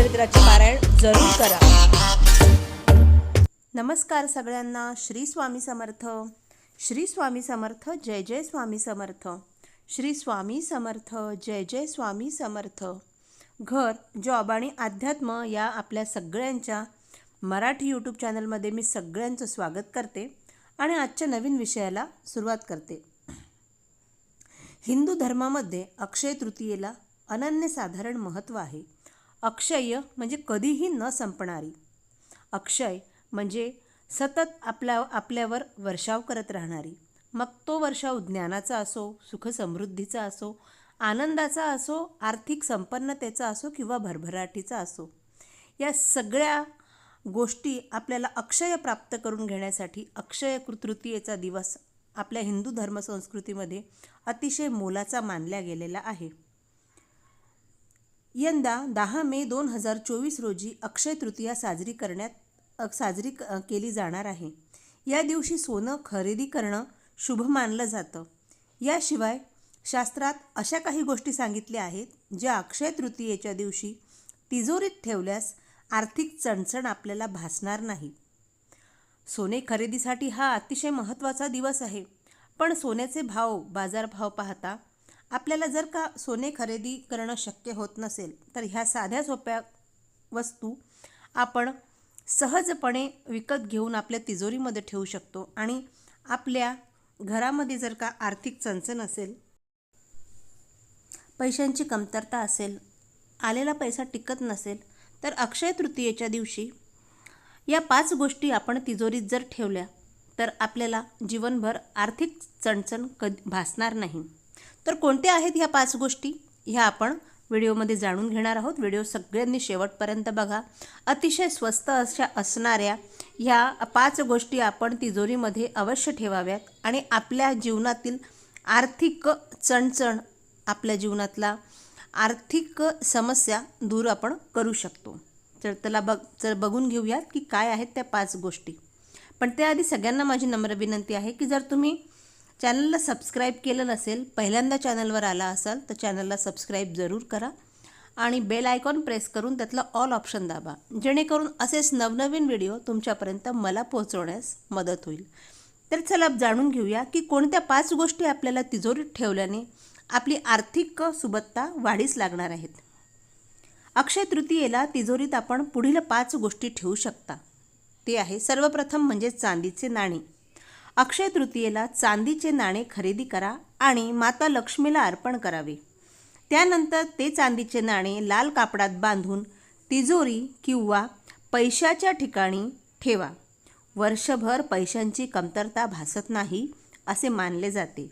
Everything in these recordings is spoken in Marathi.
चरित्राचे पारायण जरूर करा. नमस्कार सगळ्यांना. श्री स्वामी समर्थ. श्री स्वामी समर्थ जय जय स्वामी समर्थ. श्री स्वामी समर्थ जय जय स्वामी समर्थ. घर जॉब आणि अध्यात्म या आपल्या सगळ्यांच्या मराठी यूट्यूब चॅनलमध्ये मी सगळ्यांचं स्वागत करते आणि आजच्या नवीन विषयाला सुरुवात करते. हिंदू धर्मामध्ये अक्षय तृतीयेला अनन्यसाधारण महत्त्व आहे. अक्षय म्हणजे कधीही न संपणारी. अक्षय म्हणजे सतत आपल्या आपल्यावर वर्षाव करत राहणारी. मग तो वर्षाव ज्ञानाचा असो सुखसमृद्धीचा असो आनंदाचा असो आर्थिक संपन्नतेचा असो किंवा भरभराटीचा असो या सगळ्या गोष्टी आपल्याला अक्षय प्राप्त करून घेण्यासाठी अक्षय कृतृतीयेचा दिवस आपल्या हिंदू धर्मसंस्कृतीमध्ये अतिशय मोलाचा मानला गेलेला आहे. यंदा दहा मे दोन हजार चोवीस रोजी अक्षय तृतीया साजरी करण्यात साजरी क- केली जाणार आहे. या दिवशी सोनं खरेदी करणं शुभ मानलं जातं. याशिवाय शास्त्रात अशा काही गोष्टी सांगितल्या आहेत ज्या अक्षय तृतीयेच्या दिवशी तिजोरीत ठेवल्यास आर्थिक चणचण आपल्याला भासणार नाही. सोने खरेदीसाठी हा अतिशय महत्त्वाचा दिवस आहे. पण सोन्याचे भाव बाजारभाव पाहता आपल्याला जर का सोने खरेदी करणं शक्य होत नसेल तर ह्या साध्या सोप्या वस्तू आपण सहजपणे विकत घेऊन आपल्या तिजोरीमध्ये ठेवू शकतो आणि आपल्या घरामध्ये जर का आर्थिक चणचण असेल पैशांची कमतरता असेल आलेला पैसा टिकत नसेल तर अक्षय तृतीयेच्या दिवशी या पाच गोष्टी आपण तिजोरीत जर ठेवल्या तर आपल्याला जीवनभर आर्थिक चणचण कधी भासणार नाही. तर कोणत्या आहेत ह्या पाच गोष्टी? ह्या आपण व्हिडिओमध्ये जाणून घेणार आहोत. व्हिडिओ सगळ्यांनी शेवटपर्यंत बघा. अतिशय स्वस्त अशा असणाऱ्या ह्या पाच गोष्टी आपण तिजोरीमध्ये अवश्य ठेवाव्यात आणि आपल्या जीवनातील आर्थिक चणचण आपल्या जीवनातला आर्थिक समस्या दूर आपण करू शकतो. तर त्याला बघ तर बघून घेऊयात की काय आहेत त्या पाच गोष्टी. पण त्याआधी सगळ्यांना माझी नम्र विनंती आहे की जर तुम्ही चॅनलला सबस्क्राईब केलं नसेल पहिल्यांदा चॅनलवर आला असाल तर चॅनलला सबस्क्राईब जरूर करा आणि बेल आयकॉन प्रेस करून त्यातलं ऑल ऑप्शन दाबा. जेणेकरून असेच नवनवीन व्हिडिओ तुमच्यापर्यंत मला पोहोचवण्यास मदत होईल. तर चला जाणून घेऊया की कोणत्या पाच गोष्टी आपल्याला तिजोरीत ठेवल्याने आपली आर्थिक सुबत्ता वाढीस लागणार आहेत. अक्षय तृतीयेला तिजोरीत आपण पुढील पाच गोष्टी ठेवू शकता. ते आहे सर्वप्रथम म्हणजे चांदीचे नाणी. अक्षय तृतीयेला चांदीचे नाणे खरेदी करा आणि माता लक्ष्मीला अर्पण करावे. त्यानंतर ते चांदीचे नाणे लाल कापडात बांधून तिजोरी किंवा पैशाच्या ठिकाणी ठेवा. वर्षभर पैशांची कमतरता भासत नाही असे मानले जाते.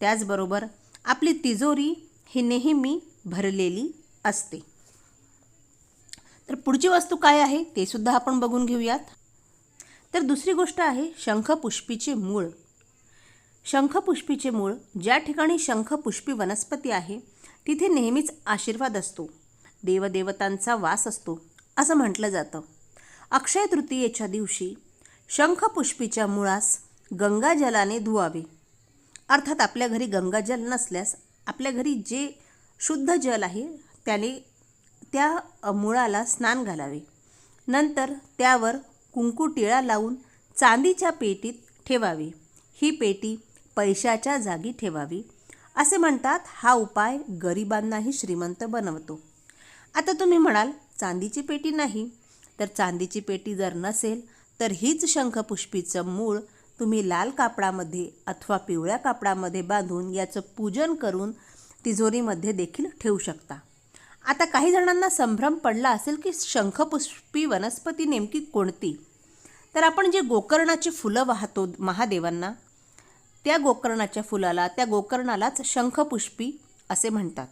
त्याचबरोबर आपली तिजोरी ही नेहमी भरलेली असते. तर पुढची वस्तू काय आहे ते सुद्धा आपण बघून घेऊयात. तर दुसरी गोष्ट आहे शंखपुष्पीचे मूळ. शंखपुष्पीचे मूळ ज्या ठिकाणी शंखपुष्पी वनस्पती आहे तिथे नेहमीच आशीर्वाद असतो. देवदेवतांचा वास असतो असं म्हटलं जातं. अक्षय तृतीयेच्या दिवशी शंखपुष्पीच्या मुळास गंगाजलाने धुवावे. अर्थात आपल्या घरी गंगाजल नसल्यास आपल्या घरी जे शुद्ध जल आहे त्याने त्या मुळाला स्नान घालावे. नंतर त्यावर कुंकू टिळा लावून चांदीच्या पेटीत ठेवावी. ही पेटी पैशाच्या जागी ठेवावी. असे म्हणतात हा उपाय गरिबांनाही श्रीमंत बनवतो. आता तुम्ही म्हणाल चांदीची पेटी नाही. तर चांदीची पेटी जर नसेल तर हीच शंखपुष्पीचं मूळ तुम्ही लाल कापडामध्ये अथवा पिवळ्या कापडामध्ये बांधून याचं पूजन करून तिजोरीमध्ये देखील ठेवू शकता. आता काही जणांना संभ्रम पडला असेल की शंखपुष्पी वनस्पती नेमकी कोणती? तर आपण जे गोकर्णाची फुलं वाहतो महादेवांना त्या गोकर्णाच्या फुलाला त्या गोकर्णालाच शंखपुष्पी असे म्हणतात.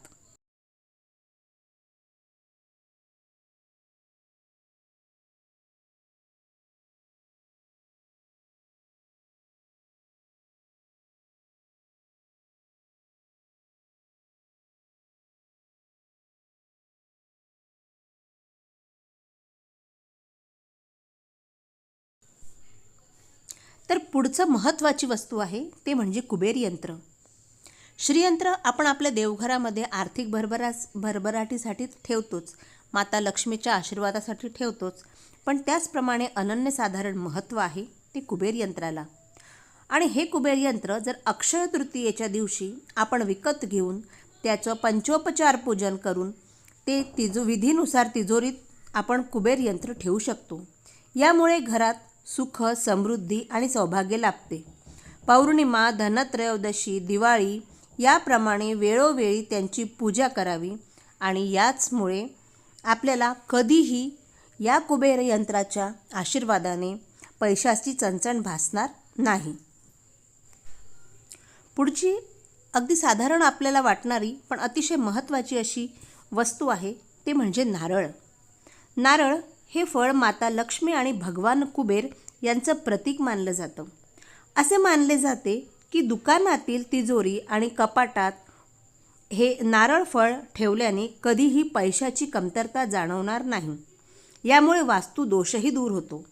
तर पुढचं महत्त्वाची वस्तू आहे ते म्हणजे कुबेर यंत्र. श्रीयंत्र आपण आपल्या देवघरामध्ये आर्थिक भरभरास भरभराटीसाठी ठेवतोच माता लक्ष्मीच्या आशीर्वादासाठी ठेवतोच पण त्याचप्रमाणे अनन्यसाधारण महत्त्व आहे ते कुबेर यंत्राला. आणि हे कुबेर यंत्र जर अक्षय तृतीयेच्या दिवशी आपण विकत घेऊन त्याचं पंचोपचार पूजन करून ते तिजो विधीनुसार तिजोरीत आपण कुबेर यंत्र ठेवू शकतो. यामुळे घरात सुख समृद्धी आणि सौभाग्य लाभते. पौर्णिमा धनत्रयोदशी दिवाळी याप्रमाणे वेळोवेळी त्यांची पूजा करावी आणि याचमुळे आपल्याला कधीही या कुबेर यंत्राच्या आशीर्वादाने पैशाची चणचण भासणार नाही. पुढची अगदी साधारण आपल्याला वाटणारी पण अतिशय महत्त्वाची अशी वस्तू आहे ते म्हणजे नारळ. नारळ हे फळ माता लक्ष्मी आणि भगवान कुबेर यांचं प्रतीक मानलं जातं. असे मानले जाते की दुकानातील तिजोरी आणि कपाटात हे नारळ फळ ठेवल्याने कधीही पैशाची कमतरता जाणवणार नाही. यामुळे वास्तू दोषही दूर होतो.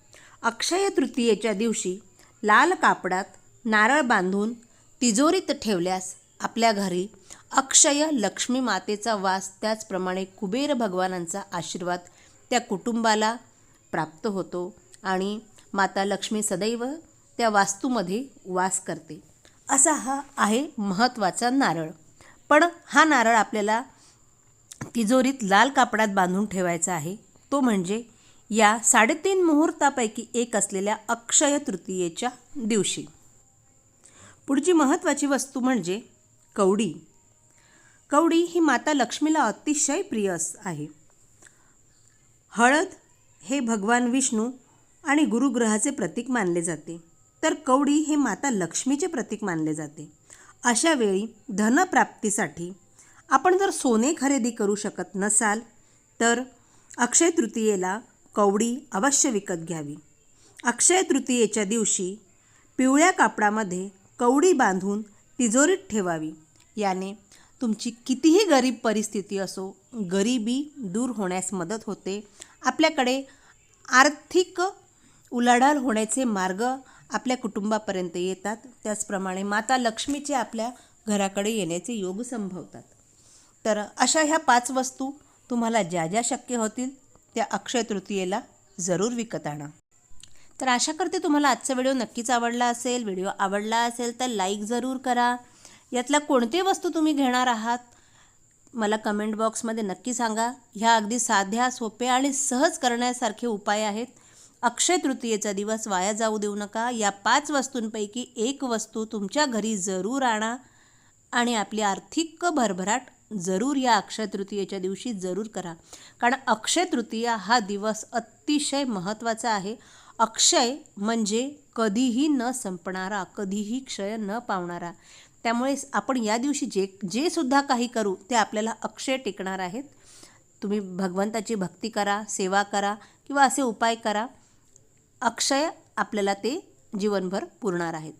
अक्षय तृतीयेच्या दिवशी लाल कापडात नारळ बांधून तिजोरीत ठेवल्यास आपल्या घरी अक्षय लक्ष्मी मातेचा वास त्याचप्रमाणे कुबेर भगवानांचा आशीर्वाद त्या कुटुंबाला प्राप्त होतो आणि माता लक्ष्मी सदैव त्या वास्तूमध्ये वास करते. असा हा आहे महत्त्वाचा नारळ. पण हा नारळ आपल्याला तिजोरीत लाल कापडात बांधून ठेवायचा आहे. तो म्हणजे या साडेतीन मुहूर्तापैकी एक असलेल्या अक्षय तृतीयेच्या दिवशी. पुढची महत्त्वाची वस्तू म्हणजे कवडी. कवडी ही माता लक्ष्मीला अतिशय प्रिय अस आहे. हळद हे भगवान विष्णू आणि गुरुग्रहाचे प्रतीक मानले जाते. तर कवडी हे माता लक्ष्मीचे प्रतीक मानले जाते. अशा वेळी धनप्राप्तीसाठी आपण जर सोने खरेदी करू शकत नसाल तर अक्षय तृतीयेला कवडी अवश्य विकत घ्यावी. अक्षय तृतीयेच्या दिवशी पिवळ्या कापडामध्ये कवडी बांधून तिजोरीत ठेवावी. याने तुमची कितीही गरीब परिस्थिती असो गरिबी दूर होण्यास मदत होते. आपल्याकडे आर्थिक उलाढाल होण्याचे मार्ग आपल्या कुटुंबापर्यंत येतात. त्याचप्रमाणे माता लक्ष्मीचे आपल्या घराकडे येण्याचे योग संभवतात. तर अशा ह्या पाच वस्तू तुम्हाला ज्या ज्या शक्य होतील त्या अक्षय तृतीयेला जरूर विकत आणा. तर आशा करते तुम्हाला आजचा व्हिडिओ नक्कीच आवडला असेल. व्हिडिओ आवडला असेल तर लाईक जरूर करा. यातल्या कोणते वस्तू तुम्ही घेणार आहात? मला कमेंट बॉक्समध्ये नक्की सांगा. ह्या अगदी साध्या सोप्या आणि सहज करण्यासारखे उपाय आहेत. अक्षय तृतीयेचा दिवस वाया जाऊ देऊ नका. या पाच वस्तूंपैकी एक वस्तू तुमच्या घरी जरूर आणा आणि आपली आर्थिक भरभराट जरूर या अक्षय तृतीयेच्या दिवशी जरूर करा. कारण अक्षय तृतीया हा दिवस अतिशय महत्त्वाचा आहे. अक्षय म्हणजे कधीही न संपणारा कधीही क्षय न पावणारा. त्यामुळे आपण या दिवशी जे जे सुद्धा काही करू ते आपल्याला अक्षय टिकणार आहेत. तुम्ही भगवंताची भक्ती करा सेवा करा किंवा असे उपाय करा. अक्षय आपल्याला ते जीवनभर पुरणार आहेत.